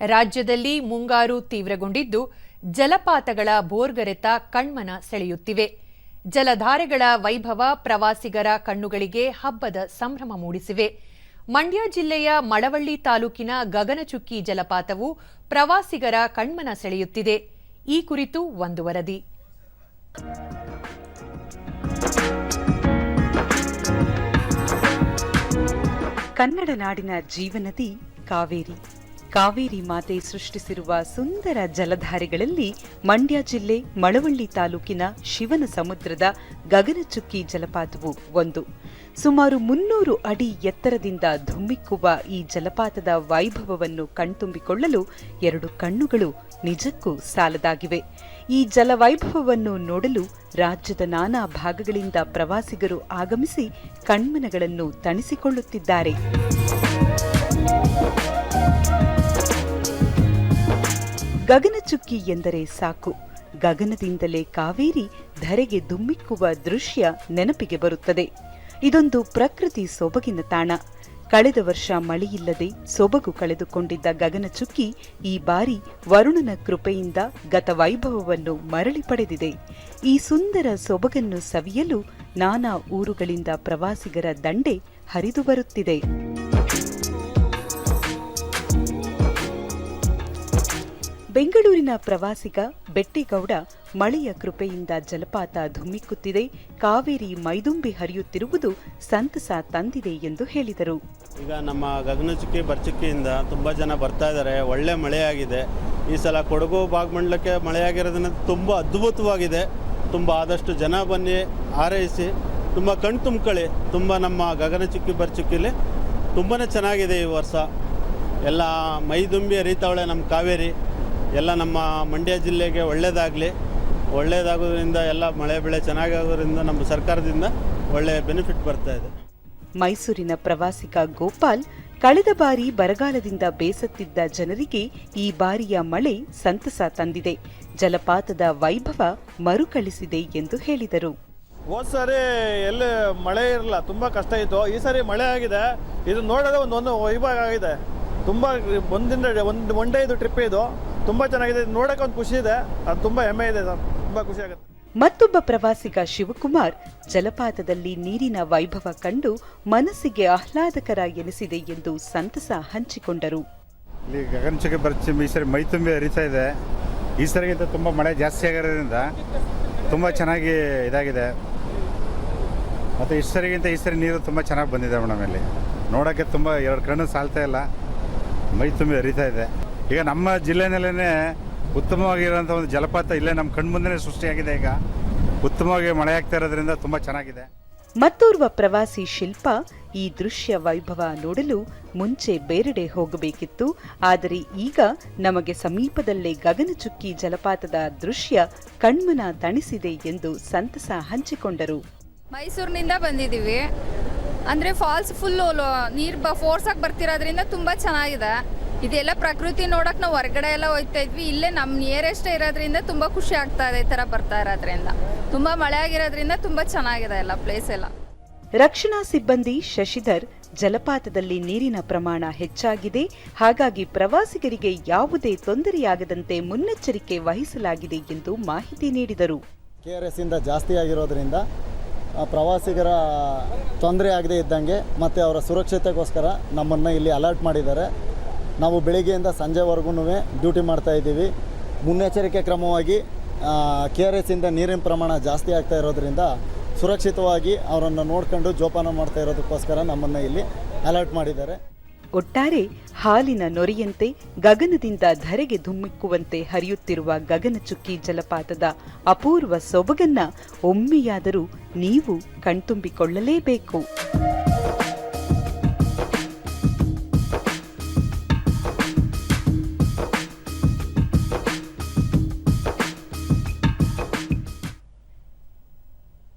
ರಾಜ್ಯದಲ್ಲಿ ಮುಂಗಾರು ತೀವ್ರಗೊಂಡಿದ್ದು ಜಲಪಾತಗಳ ಬೋರ್ಗರೆತ ಕಣ್ಮನ ಸೆಳೆಯುತ್ತಿವೆ. ಜಲಧಾರೆಗಳ ವೈಭವ ಪ್ರವಾಸಿಗರ ಕಣ್ಣುಗಳಿಗೆ ಹಬ್ಬದ ಸಂಭ್ರಮ ಮೂಡಿಸಿವೆ. ಮಂಡ್ಯ ಜಿಲ್ಲೆಯ ಮಳವಳ್ಳಿ ತಾಲೂಕಿನ ಗಗನಚುಕ್ಕಿ ಜಲಪಾತವು ಪ್ರವಾಸಿಗರ ಕಣ್ಮನ ಸೆಳೆಯುತ್ತಿದೆ. ಈ ಕುರಿತು ಒಂದು ವರದಿ. ಕನ್ನಡ ನಾಡಿನ ಜೀವನದಿ ಕಾವೇರಿ. ಕಾವೇರಿ ಮಾತೆ ಸೃಷ್ಟಿಸಿರುವ ಸುಂದರ ಜಲಧಾರೆಗಳಲ್ಲಿ ಮಂಡ್ಯ ಜಿಲ್ಲೆ ಮಳವಳ್ಳಿ ತಾಲೂಕಿನ ಶಿವನ ಸಮುದ್ರದ ಗಗನಚುಕ್ಕಿ ಜಲಪಾತವು ಒಂದು. ಸುಮಾರು ಮುನ್ನೂರು ಅಡಿ ಎತ್ತರದಿಂದ ಧುಮ್ಮಿಕ್ಕುವ ಈ ಜಲಪಾತದ ವೈಭವವನ್ನು ಕಣ್ತುಂಬಿಕೊಳ್ಳಲು ಎರಡು ಕಣ್ಣುಗಳು ನಿಜಕ್ಕೂ ಸಾಲದಾಗಿವೆ. ಈ ಜಲವೈಭವವನ್ನು ನೋಡಲು ರಾಜ್ಯದ ನಾನಾ ಭಾಗಗಳಿಂದ ಪ್ರವಾಸಿಗರು ಆಗಮಿಸಿ ಕಣ್ಮನಗಳನ್ನು ತಣಿಸಿಕೊಳ್ಳುತ್ತಿದ್ದಾರೆ. ಗಗನಚುಕ್ಕಿ ಎಂದರೆ ಸಾಕು. ಗಗನದಿಂದಲೇ ಕಾವೇರಿ ಧರೆಗೆ ದುಮ್ಮಿಕ್ಕುವ ದೃಶ್ಯ ನೆನಪಿಗೆ ಬರುತ್ತದೆ. ಇದೊಂದು ಪ್ರಕೃತಿ ಸೊಬಗಿನ ತಾಣ. ಕಳೆದ ವರ್ಷ ಮಳೆಯಿಲ್ಲದೆ ಸೊಬಗು ಕಳೆದುಕೊಂಡಿದ್ದ ಗಗನಚುಕ್ಕಿ ಈ ಬಾರಿ ವರುಣನ ಕೃಪೆಯಿಂದ ಗತ ವೈಭವವನ್ನು ಮರಳಿ ಪಡೆದಿದೆ. ಈ ಸುಂದರ ಸೊಬಗನ್ನು ಸವಿಯಲು ನಾನಾ ಊರುಗಳಿಂದ ಪ್ರವಾಸಿಗರ ದಂಡೆ ಹರಿದು ಬರುತ್ತಿದೆ. ಬೆಂಗಳೂರಿನ ಪ್ರವಾಸಿಗ ಬೆಟ್ಟಿಗೌಡ ಮಳೆಯ ಕೃಪೆಯಿಂದ ಜಲಪಾತ ಧುಮ್ಮಿಕ್ಕುತ್ತಿದೆ ಕಾವೇರಿ ಮೈದುಂಬಿ ಹರಿಯುತ್ತಿರುವುದು ಸಂತಸ ತಂದಿದೆ ಎಂದು ಹೇಳಿದರು. ಈಗ ನಮ್ಮ ಗಗನಚುಕ್ಕಿ, ಬರ್ಚುಕ್ಕಿಯಿಂದ ತುಂಬ ಜನ ಬರ್ತಾ ಇದ್ದಾರೆ. ಒಳ್ಳೆ ಮಳೆಯಾಗಿದೆ. ಈ ಸಲ ಕೊಡಗು ಭಾಗಮಂಡಲಕ್ಕೆ ಮಳೆಯಾಗಿರೋದ್ರಿಂದ ತುಂಬ ಅದ್ಭುತವಾಗಿದೆ. ತುಂಬ ಆದಷ್ಟು ಜನ ಬನ್ನಿ, ಹಾರೈಸಿ, ತುಂಬ ಕಣ್ ತುಂಬ್ಕೊಳ್ಳಿ. ತುಂಬ ನಮ್ಮ ಗಗನಚುಕ್ಕಿ, ಬರ್ಚುಕ್ಕಿಲಿ ತುಂಬಾ ಚೆನ್ನಾಗಿದೆ ಈ ವರ್ಷ. ಎಲ್ಲ ಮೈದುಂಬಿ ಹರಿತಾವಳೆ ನಮ್ಮ ಕಾವೇರಿ. ಎಲ್ಲ ನಮ್ಮ ಮಂಡ್ಯ ಜಿಲ್ಲೆಗೆ ಒಳ್ಳೆಯದಾಗಲಿ ಒಳ್ಳೆಯದಾಗೋದ್ರಿಂದ ಎಲ್ಲ ಮಳೆ ಬೆಳೆ ಚೆನ್ನಾಗಾಗೋದ್ರಿಂದ ನಮ್ಮ ಸರ್ಕಾರದಿಂದ ಒಳ್ಳೆಯ ಬೆನಿಫಿಟ್ ಬರ್ತಾ ಇದೆ. ಮೈಸೂರಿನ ಪ್ರವಾಸಿಗ ಗೋಪಾಲ್ ಕಳೆದ ಬಾರಿ ಬರಗಾಲದಿಂದ ಬೇಸತ್ತಿದ್ದ ಜನರಿಗೆ ಈ ಬಾರಿಯ ಮಳೆ ಸಂತಸ ತಂದಿದೆ. ಜಲಪಾತದ ವೈಭವ ಮರುಕಳಿಸಿದೆ ಎಂದು ಹೇಳಿದರು. ಹೋದ ಸಾರಿ ಎಲ್ಲಿ ಮಳೆ ಇರಲ್ಲ ತುಂಬ ಕಷ್ಟ ಇತ್ತು. ಈ ಸಾರಿ ಮಳೆ ಆಗಿದೆ. ಇದು ನೋಡೋದೇ ಒಂದು ಒಂದು ವೈಭವ ಆಗಿದೆ. ತುಂಬ ಒಂದಿಂದ ಒಂದು ಒನ್ ಡೇ ಇದು ಟ್ರಿಪ್ ಇದು. ತುಂಬ ಚೆನ್ನಾಗಿದೆ. ನೋಡೋಕೆ ಒಂದು ಖುಷಿ ಇದೆ. ಅದು ತುಂಬ ಹೆಮ್ಮೆ ಇದೆ. ಸರ್ ತುಂಬ ಖುಷಿ ಆಗುತ್ತೆ. ಮತ್ತೊಬ್ಬ ಪ್ರವಾಸಿಗ ಶಿವಕುಮಾರ್ ಜಲಪಾತದಲ್ಲಿ ನೀರಿನ ವೈಭವ ಕಂಡು ಮನಸ್ಸಿಗೆ ಆಹ್ಲಾದಕರ ಎನಿಸಿದೆ ಎಂದು ಸಂತಸ ಹಂಚಿಕೊಂಡರು. ಇಲ್ಲಿ ಗಗನಚುಕ್ಕಿ ಬರ್ಚಿ ಈ ಸರಿ ಮೈ ತುಂಬಿ ಹರಿತಾ ಇದೆ. ಈ ಸರಿಗಿಂತ ತುಂಬ ಮಳೆ ಜಾಸ್ತಿ ಆಗಿರೋದ್ರಿಂದ ತುಂಬ ಚೆನ್ನಾಗಿ ಇದಾಗಿದೆ. ಮತ್ತು ಈ ಸರಿಗಿಂತ ಈ ಸರಿ ನೀರು ತುಂಬ ಚೆನ್ನಾಗಿ ಬಂದಿದೆ ಮೇಡಮ್ ಇಲ್ಲಿ. ನೋಡೋಕ್ಕೆ ತುಂಬ ಎರಡು ಕಣ್ಣು ಸಾಲ್ತಾ ಇಲ್ಲ. ಮೈ ತುಂಬಿ ಹರಿತಾ ಇದೆ. ಈಗ ನಮ್ಮ ಜಿಲ್ಲೆನಲ್ಲೇ ಉತ್ತಮವಾಗಿರೋಂಥ ಒಂದು ಜಲಪಾತ ಇಲ್ಲೇ ನಮ್ಮ ಕಣ್ಮುಂದೆ ಸೃಷ್ಟಿಯಾಗಿದೆ ಈಗ. ಉತ್ತಮವಾಗಿ ಮಳೆ ಆಗ್ತಾ ಇರೋದ್ರಿಂದ ತುಂಬ ಚೆನ್ನಾಗಿದೆ. ಮತ್ತೋರ್ವ ಪ್ರವಾಸಿ ಶಿಲ್ಪ ಈ ದೃಶ್ಯ ವೈಭವ ನೋಡಲು ಮುಂಚೆ ಬೇರೆಡೆ ಹೋಗಬೇಕಿತ್ತು. ಆದರೆ ಈಗ ನಮಗೆ ಸಮೀಪದಲ್ಲೇ ಗಗನಚುಕ್ಕಿ ಜಲಪಾತದ ದೃಶ್ಯ ಕಣ್ಮನ ತಣಿಸಿದೆ ಎಂದು ಸಂತಸ ಹಂಚಿಕೊಂಡರು. ಮೈಸೂರಿನಿಂದ ಬಂದಿದ್ದೀವಿ. ಅಂದರೆ ಫಾಲ್ಸ್ ಫುಲ್ ನೀರ್ ಬ ಫೋರ್ಸಾಗಿ ಬರ್ತಿರೋದ್ರಿಂದ ತುಂಬ ಚೆನ್ನಾಗಿದೆ. ಇದೆಲ್ಲ ಪ್ರಕೃತಿ ನೋಡಕ್ ನಾವು ಹೊರಗಡೆ ಎಲ್ಲ ಹೋಗ್ತಾ ಇದ್ವಿ. ಇಲ್ಲೇ ನಮ್ಮ ನಿಯರೆಸ್ಟ್ ಇರೋದ್ರಿಂದ ತುಂಬ ಖುಷಿ ಆಗ್ತಾ ಇದೆ ಈ ಥರ ಬರ್ತಾ ಇರೋದ್ರಿಂದ. ತುಂಬ ಮಳೆ ಆಗಿರೋದ್ರಿಂದ ತುಂಬ ಚೆನ್ನಾಗಿದೆ ಎಲ್ಲ ಪ್ಲೇಸ್ ಎಲ್ಲ. ರಕ್ಷಣಾ ಸಿಬ್ಬಂದಿ ಶಶಿಧರ್ ಜಲಪಾತದಲ್ಲಿ ನೀರಿನ ಪ್ರಮಾಣ ಹೆಚ್ಚಾಗಿದೆ. ಹಾಗಾಗಿ ಪ್ರವಾಸಿಗರಿಗೆ ಯಾವುದೇ ತೊಂದರೆಯಾಗದಂತೆ ಮುನ್ನೆಚ್ಚರಿಕೆ ವಹಿಸಲಾಗಿದೆ ಎಂದು ಮಾಹಿತಿ ನೀಡಿದರು. ಕೆಆರ್ಎಸ್ ಆರ್ ಎಸ್ ಇಂದ ಜಾಸ್ತಿ ಆಗಿರೋದ್ರಿಂದ ಆ, ಪ್ರವಾಸಿಗರ ತೊಂದರೆ ಆಗದೆ ಇದ್ದಂಗೆ ಮತ್ತು ಅವರ ಸುರಕ್ಷತೆಗೋಸ್ಕರ ನಮ್ಮನ್ನು ಇಲ್ಲಿ ಅಲರ್ಟ್ ಮಾಡಿದ್ದಾರೆ. ನಾವು ಬೆಳಿಗ್ಗೆಯಿಂದ ಸಂಜೆವರೆಗೂ ಡ್ಯೂಟಿ ಮಾಡ್ತಾ ಇದ್ದೀವಿ. ಮುನ್ನೆಚ್ಚರಿಕೆ ಕ್ರಮವಾಗಿ ಕೆ ಆರ್ ಎಸ್ ಇಂದ ನೀರಿನ ಪ್ರಮಾಣ ಜಾಸ್ತಿ ಆಗ್ತಾ ಇರೋದ್ರಿಂದ ಸುರಕ್ಷಿತವಾಗಿ ಅವರನ್ನು ನೋಡ್ಕೊಂಡು ಜೋಪಾನ ಮಾಡ್ತಾ ಇರೋದಕ್ಕೋಸ್ಕರ ನಮ್ಮನ್ನು ಇಲ್ಲಿ ಅಲರ್ಟ್ ಮಾಡಿದ್ದಾರೆ. ಒಟ್ಟಾರೆ ಹಾಲಿನ ನೊರೆಯಂತೆ ಗಗನದಿಂದ ಧರೆಗೆ ಧುಮ್ಮಿಕ್ಕುವಂತೆ ಹರಿಯುತ್ತಿರುವ ಗಗನಚುಕ್ಕಿ ಜಲಪಾತದ ಅಪೂರ್ವ ಸೊಬಗನ್ನ ಒಮ್ಮೆಯಾದರೂ ನೀವು ಕಣ್ತುಂಬಿಕೊಳ್ಳಲೇಬೇಕು.